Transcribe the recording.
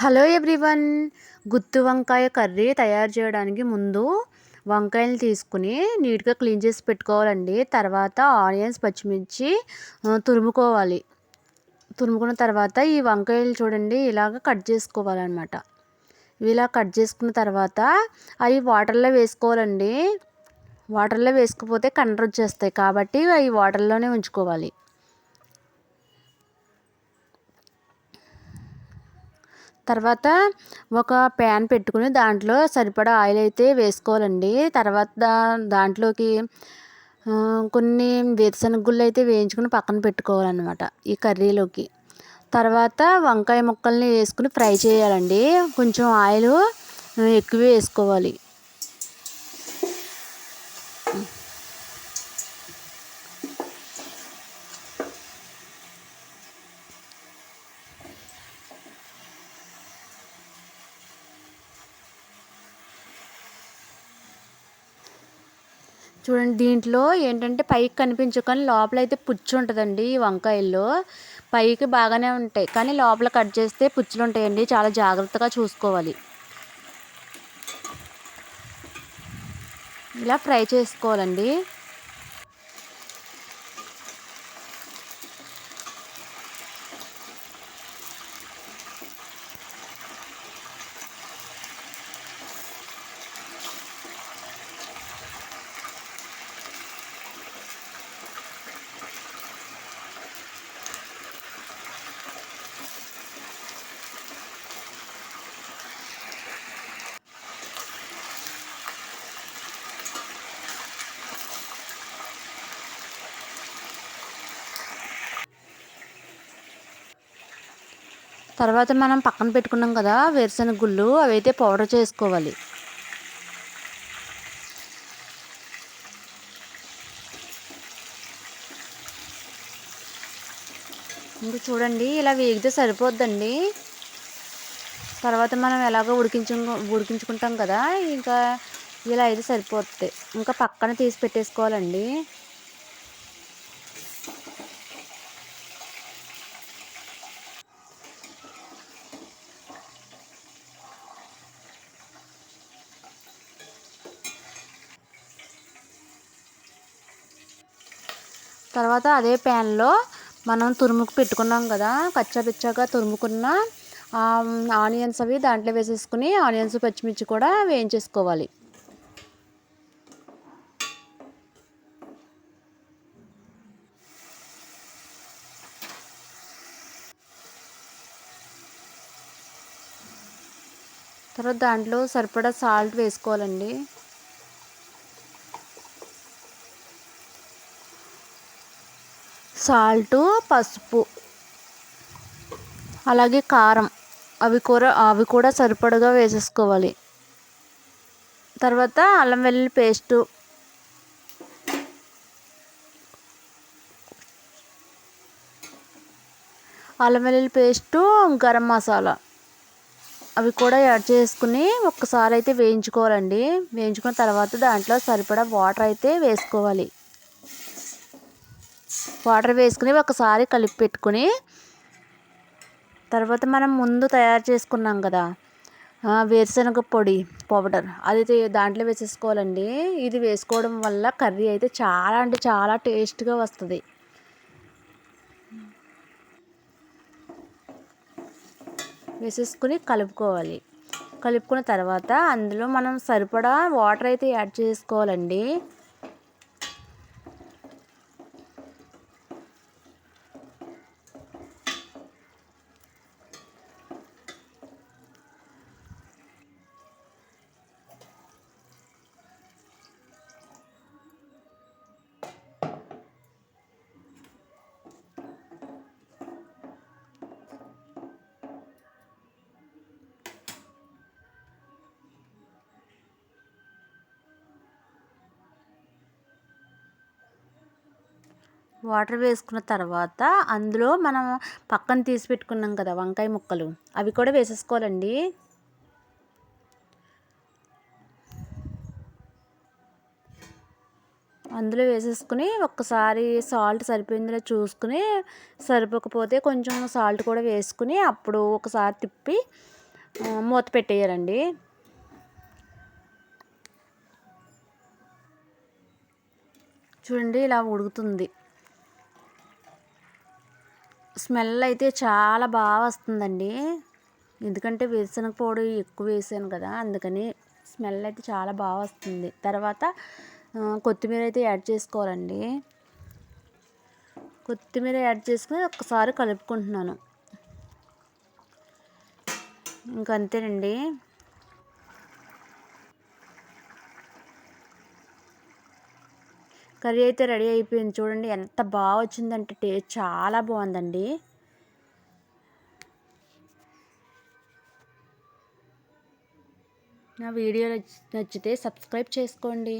Hello everyone. గుత్తి వంకాయ curry తయారు చేయడానికి ముందు వంకాయలు తీసుకుని నీట్గా క్లీన్ చేసి పెట్టుకోవాలండి. తర్వాత ఆనియన్స్ పచ్చిమిర్చి తురుముకోవాలి. తురుముకున్న తర్వాత ఈ వంకాయలు చూడండి ఇలాగ కట్ చేసుకోవాలన్నమాట. ఇలా కట్ చేసుకున్న తర్వాత అవి వాటర్లో వేసుకోవాలండి. వాటర్లో వేసుకుపోతే కండ్ర వచ్చేస్తాయి కాబట్టి అవి వాటర్లోనే ఉంచుకోవాలి. తర్వాత ఒక ప్యాన్ పెట్టుకుని దాంట్లో సరిపడా ఆయిల్ అయితే వేసుకోవాలండి. తర్వాత దాంట్లోకి కొన్ని వేరుశనగ గుళ్ళు అయితే వేయించుకుని పక్కన పెట్టుకోవాలన్నమాట ఈ కర్రీలోకి. తర్వాత వంకాయ ముక్కల్ని వేసుకుని ఫ్రై చేయాలండి. కొంచెం ఆయిల్ ఎక్కువ వేసుకోవాలి. చూడండి దీంట్లో ఏంటంటే పైకి కనిపించు కానీ లోపల అయితే పుచ్చు ఉంటుందండి ఈ వంకాయల్లో. పైకి బాగానే ఉంటాయి. కానీ లోపల కట్ చేస్తే పుచ్చులు ఉంటాయండి. చాలా జాగ్రత్తగా చూసుకోవాలి. ఇలా ఫ్రై చేసుకోవాలండి. తర్వాత మనం పక్కన పెట్టుకున్నాం కదా వేరుశనగ గుళ్ళు అవి అయితే పౌడర్ చేసుకోవాలి. ఇంకా చూడండి ఇలా వేగితే సరిపోద్దండి. తర్వాత మనం ఎలాగో ఉడికించు ఉడికించుకుంటాం కదా ఇంకా ఇలా అయితే సరిపోతుంది ఇంకా పక్కన తీసి పెట్టేసుకోవాలండి. తర్వాత అదే ప్యాన్లో మనం తురుముకు పెట్టుకున్నాం కదా కచ్చా పిచ్చాగా తురుముకున్న ఆనియన్స్ అవి దాంట్లో వేసేసుకుని ఆనియన్స్ పచ్చిమిర్చి కూడా వేయించేసుకోవాలి. తర్వాత దాంట్లో సరిపడా సాల్ట్ వేసుకోవాలండి. సాల్టు పసుపు అలాగే కారం. అవి కూర అవి కూడా సరిపడగా వేసేసుకోవాలి. తర్వాత అల్లం వెల్లుల్లి పేస్టు. అల్లం వెల్లుల్లి పేస్టు గరం మసాలా. అవి కూడా యాడ్ చేసుకుని ఒక్కసారి అయితే వేయించుకోవాలండి. వేయించుకున్న తర్వాత దాంట్లో సరిపడా వాటర్ అయితే వేసుకోవాలి. వాటర్ వేసుకుని ఒకసారి కలిపి పెట్టుకుని తర్వాత మనం ముందు తయారు చేసుకున్నాం కదా వేరుశనగ పొడి పౌడర్. అది దాంట్లో వేసేసుకోవాలండి. ఇది వేసుకోవడం వల్ల కర్రీ అయితే చాలా అంటే చాలా టేస్ట్గా వస్తుంది. వేసేసుకుని కలుపుకోవాలి. కలుపుకున్న తర్వాత అందులో మనం సరిపడా వాటర్ అయితే యాడ్ చేసుకోవాలండి. వాటర్ వేసుకున్న తర్వాత అందులో మనం పక్కన తీసి పెట్టుకున్నాం కదా వంకాయ ముక్కలు అవి కూడా వేసేసుకోవాలండి. అందులో వేసేసుకుని ఒక్కసారి సాల్ట్ సరిపోయిందో చూసుకుని సరిపోకపోతే కొంచెం సాల్ట్ కూడా వేసుకుని అప్పుడు ఒకసారి తిప్పి మూత పెట్టేయాలండి. చూడండి ఇలా ఉడుకుతుంది. స్మెల్ అయితే చాలా బాగా వస్తుందండి. ఎందుకంటే వేరుశనగ పొడి ఎక్కువ వేసాను కదా అందుకని స్మెల్ అయితే చాలా బాగా వస్తుంది. తర్వాత కొత్తిమీర అయితే యాడ్ చేసుకోవాలండి. కొత్తిమీర యాడ్ చేసుకుని ఒకసారి కలుపుకుంటున్నాను. ఇంకంతేనండి. కర్రీ అయితే రెడీ అయిపోయింది. చూడండి ఎంత బాగా వచ్చిందంటే టేస్ట్ చాలా బాగుందండి. నా వీడియో నచ్చితే సబ్స్క్రైబ్ చేసుకోండి.